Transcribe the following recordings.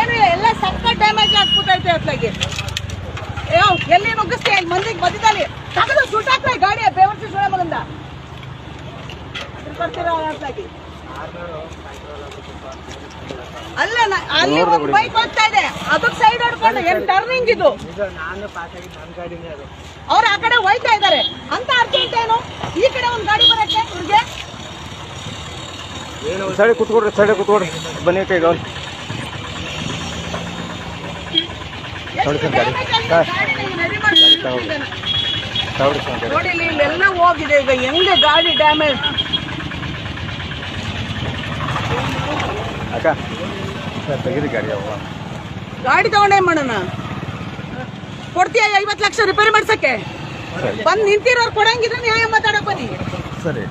ಏನು, ಎಲ್ಲ ಸಕ್ಕ ಡ್ಯಾಮೇಜ್ ಆಗ್ಬಿಟ್ಟೈತೆ ಅತ್ಲಾಗಿ. ಅಯ್ಯೋ ಎಲ್ಲಿ ನುಗ್ಗಿಸ್ತೀಯ? ಇಲ್ಲಿ ಮಂದಿಗೆ ಬದಿದಲ್ಲಿ ತಗದು ಸುಟ್ಟಾಕ್ಲ ಗಾಡಿ ಬೇವರ್ಸಿ ಸುಳೆ ಮಗಂದ ಬರ್ತೀರ ಅಲ್ಲ ಅಲ್ಲಿ ಒಂದು ಬೈಕ್ ಹೋಗ್ತಾ ಇದೆ. ಅದಕ್ಕೆ ಸೈಡ್ ಹೊಡ್ಕೊಂಡು ಏನ್ ಟರ್ನಿಂಗ್ ಇದು? ಅವ್ರು ಆ ಕಡೆ ಹೋಯ್ತಾ ಇದ್ದಾರೆ. ಅಂತ ಅರ್ಜೆಂಟ್ ಏನು? ಈ ಕಡೆ ಒಂದು ಗಾಡಿ ಬರಕ್ಕೆ ಇವ್ರಿಗೆ? ಸೈಡ್ ಕುತ್ಕೊಡ್ರಿ ಸೈಡ್ ಕುತ್ಕೊಡ್ರಿ. ಬನ್ನಿ ಕೈ ಗೌರಿ ಎಷ್ಟು ನೋಡಿ ಇಲ್ಲೆಲ್ಲ ಹೋಗಿದೆ. ಈಗ ಹೆಂಗೆ ಗಾಡಿ ಡ್ಯಾಮೇಜ್ ಅಕ್ಕ ಸರ್ ತೆಗೀರಿ ಗಾಡಿ ಅವ. ಗಾಡಿ ತಗೊಂಡೇ ಮಾಡೋಣ. ಕೊಡ್ತೀಯ ಐವತ್ತು ಲಕ್ಷ ರಿಪೇರಿ ಮಾಡ್ಸಕ್ಕೆ? ಬಂದು ನಿಂತಿರೋರು ಕೊಡಂಗಿದ್ರೆ ನ್ಯಾಯ ಮಾತಾಡಕ್ ಬನ್ನಿ. ಸರಿ.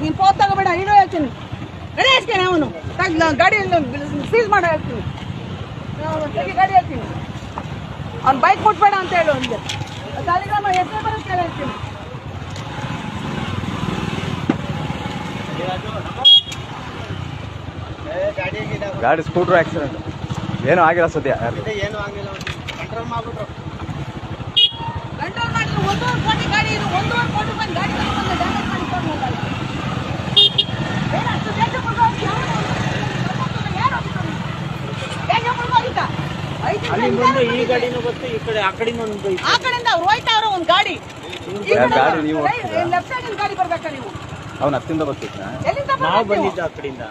ನೀನು ಫೋನ್ ತಗೋಬೇಡ ಇರೋ ಹೇಳ್ತೀನಿ. ಗಾಡಿ ಹೇಳ್ತೀನಿ ಅವನು ಗಾಡಿ ಸೀಸ್ ಮಾಡೋ ತೆಗಿ ಗಾಡಿ ಹೇಳ್ತೀನಿ. ಅವ್ನು ಬೈಕ್ ಕೊಟ್ಬೇಡ ಅಂತ ಹೇಳು ಅವ್ನಿಗೆ. ಸಾಲಿಗ್ರಾಮ ಎಷ್ಟೇ ಬರುತ್ತೆ ಹೇಳು ಹೇಳ್ತೀನಿ. ಗಾಡಿ ಸ್ಕೂಟರ್ ಆಕ್ಸಿಡೆಂಟ್. ಏನೂ ಆಗಿಲ್ಲ ಸದ್ಯ ಯಾರು? ಏನು ಆಗಿಲ್ಲ. ಕಂಟ್ರೋಲ್ ಮಾಡ್ಬಿಟ್ರು. ಅಲ್ಲಿ ಈ ಗಾಡಿನೂ ಬಂತು ಈ ಕಡೆ ಆ ಒಂದು. ಆ ಕಡೆಯಿಂದ ಅವ್ರು ಹೋಯ್ತಾವ್ರ ಒಂದು ಗಾಡಿ. ನೀವು ಹೋಗ್ತೀರಾ? ಲೆಫ್ಟ್ ಸೈಡ್ ಗಾಡಿ ಬರ್ಬೇಕಾ ನೀವು? ಅವ್ನು ಹತ್ತಿಂದ ಬರ್ತಿದ್ದ ನಾವು ಬರ್ಬೇಕು ಆ ಕಡೆಯಿಂದ.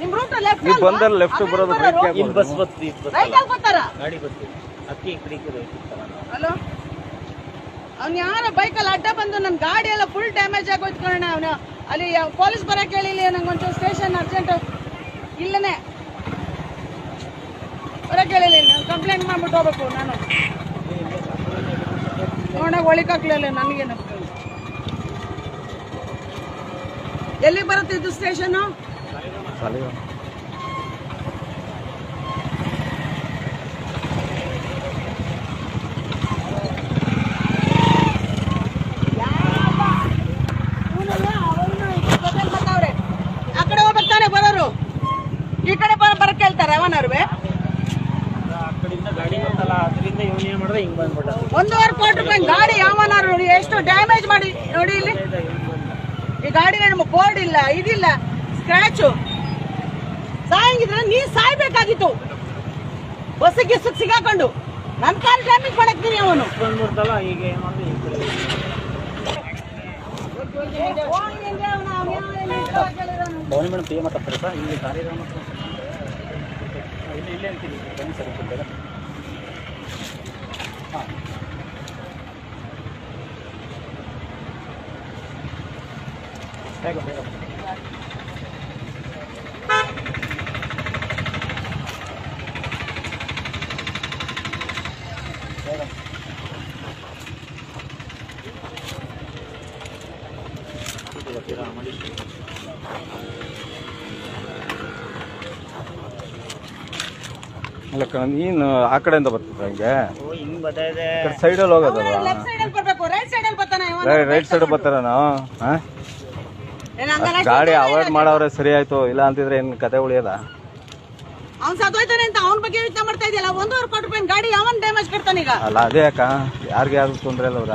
ನಿಮ್ ರೂಟ್ ಲೆಫ್ಟ್ ನೀವು ಬಂದಲ್ಲಿ ಲೆಫ್ಟ್ ಬರೋದು ರೈಟ್ ಇಲ್ಲಿ ಬಸ್ ಬತ್ತು ಇದು ರೈಟ್ ಅಲ್ಲಿ ಬರ್ತಾರ ಗಾಡಿ ಬತ್ತು ಅಕ್ಕಿ ಹಲೋ ಅವ್ನ ಯಾರ ಬೈಕಲ್ಲಿ ಅಡ್ಡ ಬಂದು ನನ್ನ ಗಾಡಿ ಎಲ್ಲ ಫುಲ್ ಡ್ಯಾಮೇಜ್ ಆಗೋಯ್ತು ಕಣ ಅವನು. ಅಲ್ಲಿ ಪೊಲೀಸ್ ಬರಕ್ಕೆ ಹೇಳಿಲ್ಲ ನಂಗೆ ಒಂಚೂರು ಸ್ಟೇಷನ್ ಅರ್ಜೆಂಟ್ ಇಲ್ಲನೇ. ಬರಕ್ಕೆ ಹೇಳಿಲ್ಲ ನಾನು ಕಂಪ್ಲೇಂಟ್ ಮಾಡ್ಬಿಟ್ಟು ಹೋಗ್ಬೇಕು ನಾನು. ನೋಡಕ್ ಒಳಿಕಾಗ್ಲಿಲ್ಲ ನನಗೇನು ಎಲ್ಲಿ ಬರುತ್ತೆ ಇದು ಸ್ಟೇಷನು ಬರೋರು ಈ ಕಡೆ ಬರ ಬರಕ್ಕೆ ಹೇಳ್ತಾರೆ ಕೋಟಿ ರೂಪಾಯಿ ಗಾಡಿ ಯಾವನಾರು ಎಷ್ಟು ಡ್ಯಾಮೇಜ್ ಮಾಡಿ ನೋಡಿ ಇಲ್ಲಿ. ಈ ಗಾಡಿ ಬೋರ್ಡ್ ಇಲ್ಲ, ಇದಿಲ್ಲ ಸ್ಕ್ರಾಚು ಸಾಯಂಗಿದ್ರೆ ನೀ ಸಾಯ್ಬೇಕಾಗಿತ್ತು. ಬಸ್ಸಿಗೆ ಸುಖ ಸಿಗಾಕೊಂಡು. ನನ್ನ ಕಾರ್ ಡ್ಯಾಮೇಜ್ ಮಾಡಕ್ತೀನಿ ಅವನು. ಬಂದ್ಬಿಡ್ತಲ್ಲ ಈಗ ಏನು ಮಾಡಿದ್ರೆ ಈ ಕಡೆ. ಭವನಿ ಮೇಡಮ್ ಪೇ ಮಾತಾಡ್ತಾರೆ ಸರ್ ಇಲ್ಲಿ ಕಾರ್ಯಕ್ರಮ ಇಲ್ಲಿ ಇಲ್ಲೇ ಅಂತೀನಿ ಬನ್ನಿ ಸರ್ ಸ್ವಲ್ಪ ಬೇಗ. ಹಾಂ. ಬೇಗ ಬೇಗ ಬೇಗ ಅಲ್ಲ ಕಣ ನೀನು ಆ ಕಡೆಯಿಂದ ಬರ್ತಿದ್ದ ಹಂಗೆ? ಸೈಡಲ್ಲಿ ಹೋಗೋದಲ್ಲ ಲೆಫ್ಟ್ ಸೈಡ್ ಅಲ್ಲಿ ಬರ್ಬೇಕು ರೈಟ್ ಸೈಡ್ ಅಲ್ಲಿ ಬರ್ತಾನೆ ರೈಟ್ ಸೈಡ್ ಬರ್ತಾರ ನಾವು? ಹಾಂ ಗಾಡಿ ಅವಾಯ್ಡ್ ಮಾಡವ್ರೆ ಸರಿ ಆಯ್ತು ಇಲ್ಲ ಅಂತಿದ್ರೆ ಏನು ಕತೆ ಉಳಿಯದ? ಅವ್ನ್ ಸತ್ತೋಯ್ತಾನೆ ಅಂತ ಅವನ ಬಗ್ಗೆ ಯೋಚನೆ ಮಾಡ್ತಾ ಇದೆಯಲ್ಲ ಒಂದೂವರೆ ಕೋಟಿ ರೂಪಾಯಿ ಗಾಡಿ ಯಾವನ್ ಡ್ಯಾಮೇಜ್ ಕೊಡ್ತಾನೆ ಈಗ. ಅಲ್ಲ ಅದೇ ಅಕ್ಕ ಯಾರಿಗೆ ಯಾರು ತೊಂದ್ರೆ ಇಲ್ಲ ಅವ್ರ.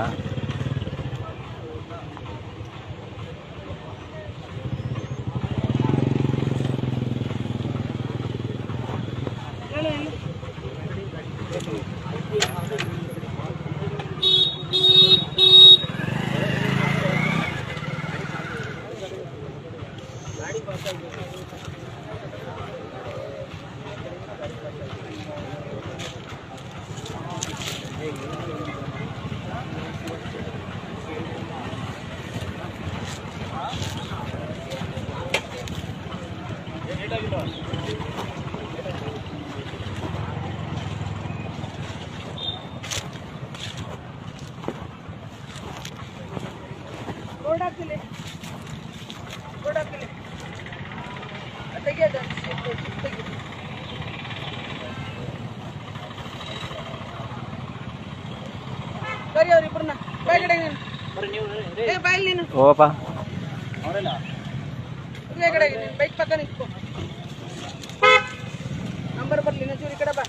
ಬೋರ್ಡ್ ಹಾಕಿಲಿ ಬೋರ್ಡ್ ಅವ್ರಿಬ್ರನ್ನ ಕಡೆ ನೀನು ಏ ಬಾಯ್ ನೀನು ಓಪ ಅವರೆಲ್ಲ ಈ ಕಡೆ ಬೈಕ್ ಪಕ್ಕ ನಿಂತ್ಕೊ. ನಂಬರ್ ಬರಲಿ ಕಡೆ ಬಾ.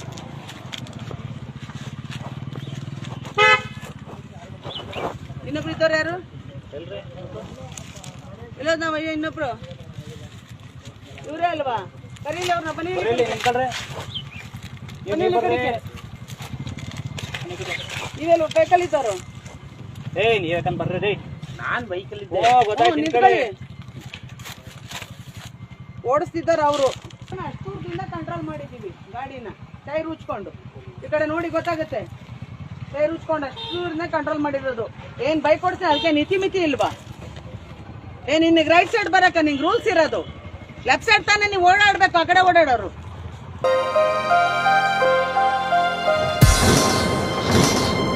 ಇನ್ನೊಬ್ರು ಇದ್ದವ್ರು ಯಾರು? ಇಲ್ಲ ನಾವ್ ಅಯ್ಯೋ ಇನ್ನೊಬ್ರು. ಇವರೇ ಅಲ್ವಾ? ಕರೀಲಿ ಅವ್ರನ್ನ ಬನ್ನಿ. ನೀವೆಲ್ಲ ಬೈಕಲ್ಲಿ ಇದ್ದವ್ರು? ಏ ನೀ ಯಾಕಂದ್ ಬರ್ರಿ ರೀ. ನಾನ್ ಬೈಕಲ್ಲಿ ನಿಂತ್ಕೊಳ್ಳಿ. ಓಡಿಸ್ತಿದ್ದಾರೆ ಅವರು. ದೂರದಿಂದ ಕಂಟ್ರೋಲ್ ಮಾಡಿದ್ದೀವಿ ಗಾಡಿನ. ಟೈರ್ ಉಚ್ಕೊಂಡು ಈ ಕಡೆ ನೋಡಿ ಗೊತ್ತಾಗುತ್ತೆ. ಟೈರ್ ಉಚ್ಕೊಂಡು ಅಷ್ಟು ಕಂಟ್ರೋಲ್ ಮಾಡಿರೋದು. ಏನ್ ಬೈಕ್ ಓಡಿಸ್ತೀನಿ ಅದಕ್ಕೆ ಇತಿ ಮಿತಿ ಇಲ್ವಾ? ಏನ್ ನಿನ್ಗೆ ರೈಟ್ ಸೈಡ್ ಬರಕ ನಿಂಗೆ ರೂಲ್ಸ್ ಇರೋದು. ಲೆಫ್ಟ್ ಸೈಡ್ ತಾನೇ ನೀವು ಓಡಾಡ್ಬೇಕು ಆ ಕಡೆ ಓಡಾಡೋರು.